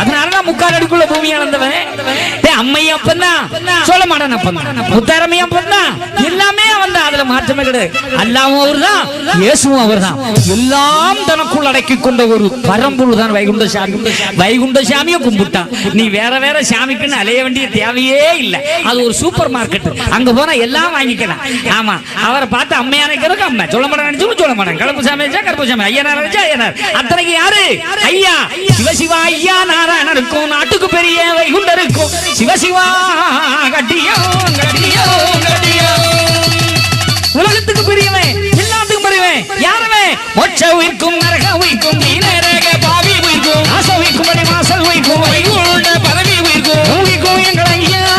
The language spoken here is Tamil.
அதனாலதான் முக்கால் அடிக்குள்ள பூமியா நடந்தவன் அம்மையா அப்பந்தான். சொல்ல மாட்டேன் அப்பந்தான். முத்தாரமையா அப்பந்தான். அதுல மாற்றமே கிடையாது. அல்லாவும் அவர்தான் இயேசுவும் அவர்தான். எல்லாம் தனக்குள் அடக்கி கொண்ட ஒரு பரம்பொருள் தான் வைகுண்ட சாமி. வைகுண்ட சாமியை கும்பிட்டான். நீ வேற வேற சாமிக்குன்னு அலைய வேண்டிய தேவையே இல்ல. அது ஒரு சூப்பர் மார்க்கெட் அங்க போனா எல்லாம் வாங்கிக்கலாம். ஆமா அவரை பார்த்து அம்மையா நினைக்கிறதுக்கு அம்மை. சொல்ல மாட்டேன் நினைச்சு சொல்ல மாட்டேன். கலப்பு சாமி நினைச்சா கருப்பு சாமி. ஐயனார் நினைச்சா ஐயனார். அத்தனைக்கு யாரு? ஐயா. சிவசிவா ஐயா நாராயணருக்கும் நாட்டுக்கு பெரிய வைகுண்டருக்கும். சிவசிவா சவிக்கும் நரக வைக்கும் நீனே